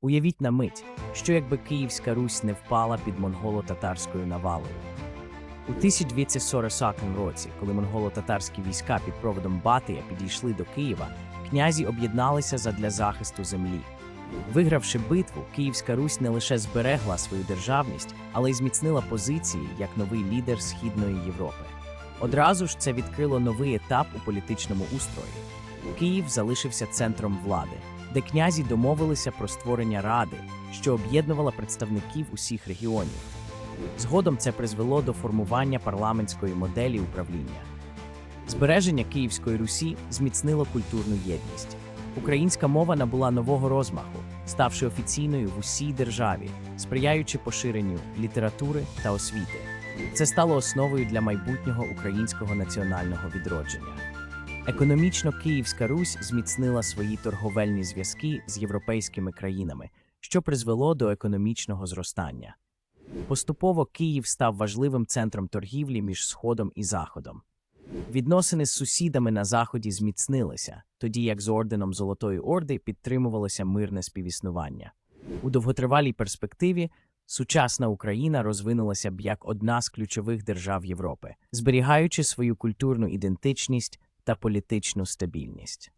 Уявіть на мить, що якби Київська Русь не впала під монголо-татарською навалою. У 1240 році, коли монголо-татарські війська під проводом Батия підійшли до Києва, князі об'єдналися задля захисту землі. Вигравши битву, Київська Русь не лише зберегла свою державність, але й зміцнила позиції як новий лідер Східної Європи. Одразу ж це відкрило новий етап у політичному устрої. Київ залишився центром влади, де князі домовилися про створення ради, що об'єднувала представників усіх регіонів. Згодом це призвело до формування парламентської моделі управління. Збереження Київської Русі зміцнило культурну єдність. Українська мова набула нового розмаху, ставши офіційною в усій державі, сприяючи поширенню літератури та освіти. Це стало основою для майбутнього українського національного відродження. Економічно Київська Русь зміцнила свої торговельні зв'язки з європейськими країнами, що призвело до економічного зростання. Поступово Київ став важливим центром торгівлі між Сходом і Заходом. Відносини з сусідами на Заході зміцнилися, тоді як з орденом Золотої Орди підтримувалося мирне співіснування. У довготривалій перспективі сучасна Україна розвинулася б як одна з ключових держав Європи, зберігаючи свою культурну ідентичність та політичну стабільність.